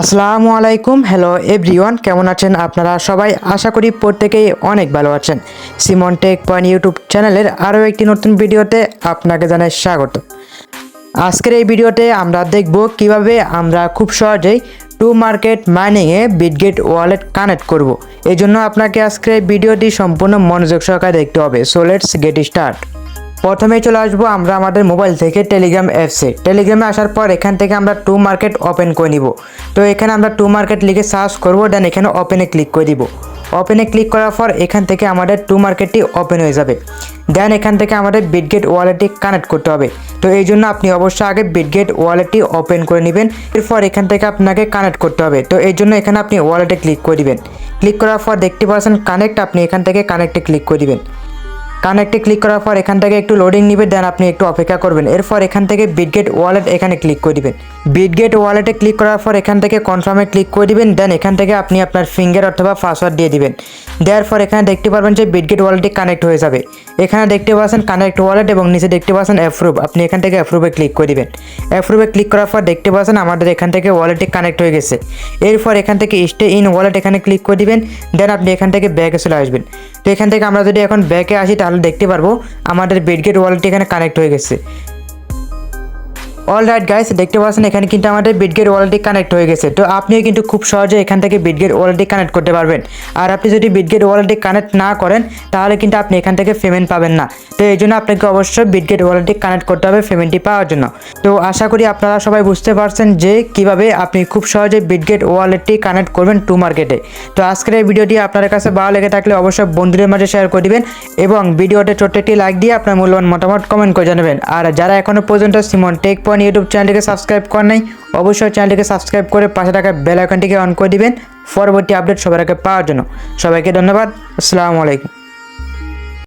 আসসালামু আলাইকুম। Hello everyone কেমন আছেন আপনারা? সবাই আশা করি প্রত্যেকেই অনেক ভালো আছেন। সিমন টেক পয়েন্ট ইউটিউব চ্যানেলের আরও একটি নতুন ভিডিওতে আপনাকে জানাই স্বাগত। আজকের এই ভিডিওতে আমরা দেখব কীভাবে আমরা খুব সহজেই টু মার্কেট মাইনিংয়ে বিটগেট ওয়ালেট কানেক্ট করব। এই জন্য আপনাকে আজকের এই ভিডিওটি সম্পূর্ণ মনোযোগ সহকারে দেখতে হবে। সো লেটস গেট স্টার্ট প্রথমেই চলে আসব আমরা আমাদের মোবাইল থেকে টেলিগ্রাম অ্যাপসে টেলিগ্রামে আসার পর এখান থেকে আমরা টু মার্কেট ওপেন করে নিব। তো এখানে আমরা টু মার্কেট লিখে সার্চ করব দেন এখানে ওপেনে ক্লিক করে দিব। ওপেনে ক্লিক করার পর এখান থেকে আমাদের টু মার্কেটটি ওপেন হয়ে যাবে। দেন এখান থেকে আমাদের বিটগেট ওয়ালেটটি কানেক্ট করতে হবে। তো এই জন্য আপনি অবশ্যই আগে বিটগেট ওয়ালেটটি ওপেন করে নেবেন। এরপর এখান থেকে আপনাকে কানেক্ট করতে হবে। তো এই জন্য এখানে আপনি ওয়ালেটে ক্লিক করে দিবেন। ক্লিক করার পর দেখতে পাচ্ছেন কানেক্ট আপনি এখান থেকে কানেক্টে ক্লিক করে দিবেন। কানেক্টে ক্লিক করার পর এখান থেকে একটু লোডিং নিবে দেন আপনি একটু অপেক্ষা করবেন। এরপর এখান থেকে বিটগেট ওয়ালেট এখানে ক্লিক করে দিবেন। বিটগেট ওয়ালেটে ক্লিক করার পর এখান থেকে কনফার্মে ক্লিক করে দিবেন দেন এখান থেকে আপনি আপনার ফিঙ্গার অথবা পাসওয়ার্ড দিয়ে দিবেন। দেওয়ার পর এখানে দেখতে পারবেন যে বিটগেট ওয়ালেটটি কানেক্ট হয়ে যাবে। এখানে দেখতে পাচ্ছেন কানেক্ট ওয়ালেট এবং নিচে দেখতে পাচ্ছেন অ্যাপ্রুভ আপনি এখান থেকে অ্যাপ্রুভে ক্লিক করে দিবেন। অ্যাপ্রুভে ক্লিক করার পর দেখতে পাচ্ছেন আমাদের এখান থেকে ওয়ালেটটি কানেক্ট হয়ে গেছে। এরপর এখান থেকে স্টে ইন ওয়ালেট এখানে ক্লিক করে দিবেন দেন আপনি এখান থেকে ব্যাগে চলে আসবেন। তো এখান থেকে আমরা যদি এখন ব্যাকে আসি, তাহলে দেখতে পারব আমাদের বেডগেট ওয়ালটি এখানে কানেক্ট হয়ে গেছে। অল রাইট গাইস দেখতে পাচ্ছেন, এখানে কিন্তু আমাদের বিটগেট ওয়ালেটটি কানেক্ট হয়ে গেছে। তো আপনিও কিন্তু খুব সহজে এখান থেকে বিটগেট ওয়ালেটটি কানেক্ট করতে পারবেন। আর আপনি যদি বিটগেট ওয়ালেটটি কানেক্ট না করেন, তাহলে কিন্তু আপনি এখান থেকে পেমেন্ট পাবেন না। তো এই জন্য আপনাকে অবশ্যই বিটগেট ওয়ালেটটি কানেক্ট করতে হবে পেমেন্টটি পাওয়ার জন্য। তো আশা করি আপনারা সবাই বুঝতে পারছেন যে কীভাবে আপনি খুব সহজে বিটগেট ওয়ালেটটি কানেক্ট করবেন টু মার্কেটে তো আজকের এই ভিডিওটি আপনার কাছে ভালো লেগে থাকলে অবশ্যই বন্ধুদের মাঝে শেয়ার করে দিবেন এবং ভিডিওতে ছোট্ট একটি লাইক দিয়ে আপনার মূল্যবান মতামত কমেন্ট করে জানাবেন। আর যারা এখনও পর্যন্ত সিমন টেক পয়েন্ট ইউটিউব চ্যানেলটিকে সাবস্ক্রাইব করেন নাই, অবশ্যই চ্যানেলটিকে সাবস্ক্রাইব করে পাশে থাকা বেল আইকনটিকে অন করে দিবেন। পরবর্তী আপডেট সবার আগে পাওয়ার জন্য। সবাইকে ধন্যবাদ। আসসালামু আলাইকুম।